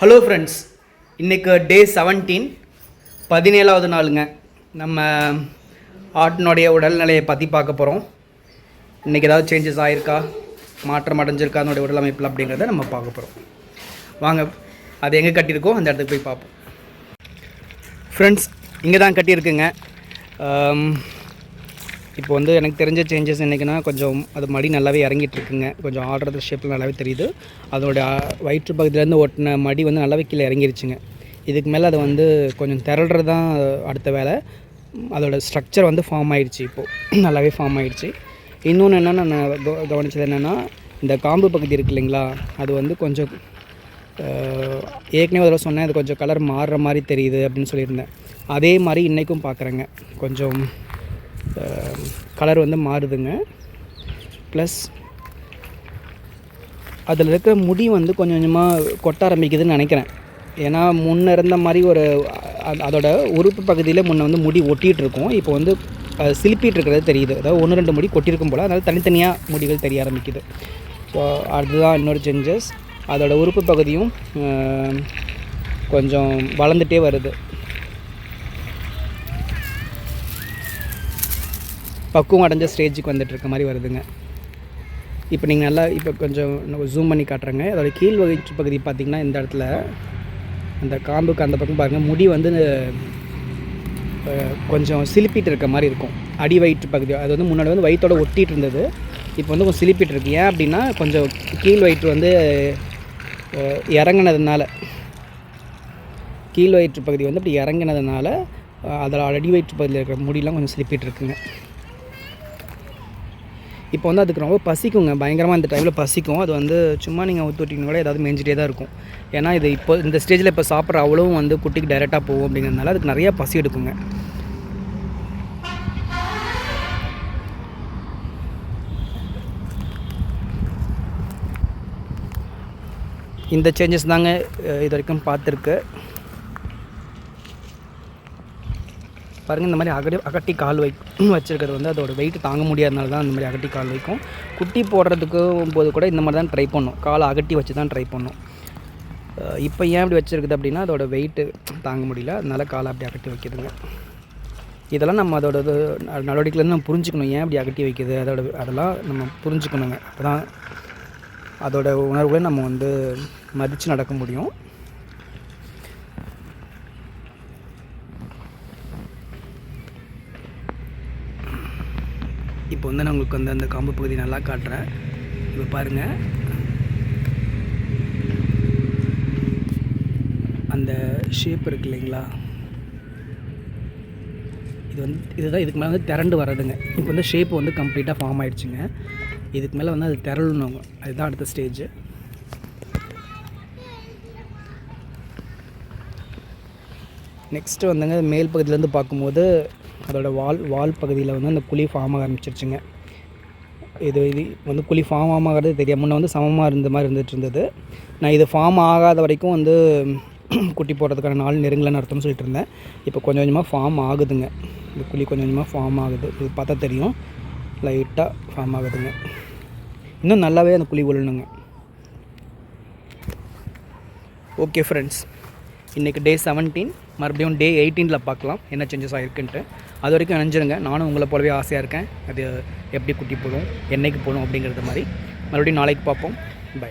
Hello friends இன்றைக்கு டே seventeen பதினேழாவது நாளுங்க. நம்ம ஆட்டினுடைய உடல்நிலையை பற்றி பார்க்க போகிறோம் இன்றைக்கி ஏதாவது சேஞ்சஸ் ஆகிருக்கா மாற்றம் அடைஞ்சிருக்கா? அதனுடைய உடல் அமைப்பில் அப்படிங்கிறத நம்ம பார்க்க போகிறோம் வாங்க அது எங்கே கட்டியிருக்கோ அந்த இடத்துக்கு போய் பார்ப்போம். ஃப்ரெண்ட்ஸ் இங்கே தான் கட்டியிருக்குங்க இப்போ வந்து எனக்கு தெரிஞ்ச சேஞ்சஸ் என்னைக்குன்னா கொஞ்சம் அது மடி நல்லாவே இறங்கிட்டு இருக்குங்க கொஞ்சம் ஆடுறது ஷேப்பில் நல்லாவே தெரியுது. அதோட வயிற்று பகுதியிலேருந்து ஒட்டின மடி வந்து நல்லாவே கீழே இறங்கிருச்சுங்க. இதுக்கு மேலே அது வந்து கொஞ்சம் திரள்றது தான் அடுத்த வேலை. அதோடய ஸ்ட்ரக்சர் வந்து ஃபார்ம் ஆயிடுச்சு இப்போது நல்லாவே ஃபார்ம் ஆயிடுச்சு. இன்னொன்று என்னென்னா நான் கவனிச்சது என்னென்னா இந்த காம்பு பகுதி இருக்கு இல்லைங்களா அது வந்து கொஞ்சம் ஏற்கனவே ஒரு தடவை சொன்னேன் அது கொஞ்சம் கலர் மாறுற மாதிரி தெரியுது அப்படின்னு சொல்லியிருந்தேன். அதே மாதிரி இன்றைக்கும் பார்க்குறேங்க கொஞ்சம் கலர் வந்து மாறுதுங்க. ப்ளஸ் அதில் இருக்கிற முடி வந்து கொஞ்சம் கொஞ்சமாக கொட்ட ஆரம்பிக்குதுன்னு நினைக்கிறேன். ஏன்னா முன்ன இருந்த மாதிரி ஒரு அதோட உறுப்பு பகுதியில் முன்ன வந்து முடி ஒட்டிகிட்டு இருக்கும் இப்போ வந்து அது சிலிப்பிட்டு இருக்கிறது தெரியுது. அதாவது ஒன்று ரெண்டு முடி கொட்டியிருக்கும் போல். அதனால் தனித்தனியாக முடிகள் தெரிய ஆரம்பிக்குது. ஸோ அதுதான் இன்னொரு சேஞ்சஸ் அதோடய உறுப்பு பகுதியும் கொஞ்சம் வளர்ந்துட்டே வருது. பக்குவம் அடைஞ்ச ஸ்டேஜுக்கு வந்துட்டு இருக்க மாதிரி வருதுங்க. இப்போ நீங்கள் நல்லா இப்போ கொஞ்சம் ஜூம் பண்ணி காட்டுறேங்க. அதோட கீழ் வயிற்று பகுதி பார்த்திங்கன்னா இந்த இடத்துல அந்த காம்புக்கு அந்த பக்கம் பாருங்கள் முடி வந்து கொஞ்சம் சிலிப்பிட்டு இருக்க மாதிரி இருக்கும். அடி வயிற்று பகுதி அது வந்து முன்னாடி வந்து வயிற்றோட ஒட்டிகிட்டு இருந்தது. இப்போ வந்து கொஞ்சம் சிலிப்பிட்டு இருக்கு ஏன் அப்படின்னா கொஞ்சம் கீழ் வயிற்று வந்து இறங்கினதுனால இறங்குனதுனால. கீழ் வயிற்று பகுதி வந்து அப்படி இறங்கினதுனால அதில் அடி வயிற்று பகுதியில் இருக்கிற முடியெலாம் கொஞ்சம் சிலிப்பிட்டு இருக்குங்க இப்போ வந்து அதுக்கு ரொம்ப பசிக்குங்க. பயங்கரமாக இந்த டைமில் பசிக்கும். அது வந்து சும்மா நீங்கள் ஊற்றி விட்டிங்கன்னா கூட ஏதாவது மேஞ்சிட்டே தான் இருக்கும். ஏன்னா இது இப்போ இந்த ஸ்டேஜில் இப்போ சாப்பிட்ற அவ்வளவும் வந்து குட்டிக்கு டைரெக்டாக போகும் அப்படிங்கிறதுனால அதுக்கு நிறையா பசி எடுக்குங்க. இந்த சேஞ்சஸ் தாங்க இது வரைக்கும் பார்த்துருக்கு. பாருங்கள் இந்த மாதிரி அகடி அகட்டி கால் வை வச்சுருக்கிறது வந்து அதோட வெயிட் தாங்க முடியாதனால தான் இந்த மாதிரி அகட்டி கால் வைக்கும். குட்டி போடுறதுக்கும் போது கூட இந்த மாதிரி தான் ட்ரை பண்ணும். காலை அகட்டி வச்சு தான் ட்ரை பண்ணும். இப்போ ஏன் இப்படி வச்சுருக்குது அப்படின்னா அதோட வெயிட்டு தாங்க முடியல. அதனால் காலை அப்படி அகட்டி வைக்கிதுங்க இதெல்லாம் நம்ம அதோட இது நடவடிக்கையிலேருந்து நம்ம புரிஞ்சுக்கணும். ஏன் இப்படி அகட்டி வைக்குது? அதோட அதெல்லாம் நம்ம புரிஞ்சுக்கணுங்க. அப்போ தான் அதோட உணர்வுகளை நம்ம வந்து மதித்து நடக்க முடியும். இப்போ வந்து நான் உங்களுக்கு வந்து அந்த காம்பு பகுதி நல்லா காட்டுறேன். இப்போ பாருங்கள் அந்த ஷேப் இருக்கு இல்லைங்களா? இது வந்து இதுதான் இதுக்கு மேலே வந்து திரண்டு வர்றதுங்க. இப்போ வந்து ஷேப் வந்து கம்ப்ளீட்டாக ஃபார்ம் ஆயிடுச்சுங்க. இதுக்கு மேலே வந்து அது திரளணுங்க. அதுதான் அடுத்த ஸ்டேஜ் நெக்ஸ்ட்டு வந்துங்க மேல் பகுதியிலேருந்து பார்க்கும்போது அதோட வால் வால் பகுதியில் வந்து அந்த குழி ஃபார்ம் ஆக ஆரம்பிச்சிருச்சுங்க. இது இது வந்து குழி ஃபார்ம் ஆகிறது தெரியாது. முன்னே வந்து சமமாக இருந்த மாதிரி இருந்துகிட்டு இருந்தது. நான் இது ஃபார்ம் ஆகாத வரைக்கும் வந்து குட்டி போடுறதுக்கான நாள் நெருங்கலன்னு அர்த்தம்னு சொல்லிட்டு இருந்தேன். இப்போ கொஞ்சம் கொஞ்சமாக ஃபார்ம் ஆகுதுங்க. இந்த குழி கொஞ்சம் கொஞ்சமாக ஃபார்ம் ஆகுது. இது பார்த்தா தெரியும். லைட்டாக ஃபார்ம் ஆகுதுங்க. இன்னும் நல்லாவே அந்த குழி விழணுங்க ஓகே ஃப்ரெண்ட்ஸ் இன்றைக்கி டே செவன்டீன் மறுபடியும் டே எயிட்டீனில் பார்க்கலாம் என்ன சேஞ்சஸ் ஆகிருக்குன்ட்டு அது வரைக்கும் நினைஞ்சிருங்க. நானும் உங்களை போலவே ஆசையாக இருக்கேன். அது எப்படி குட்டி போடும் என்றைக்கு போகணும் அப்படிங்கிறது மாதிரி. மறுபடியும் நாளைக்கு பார்ப்போம். பை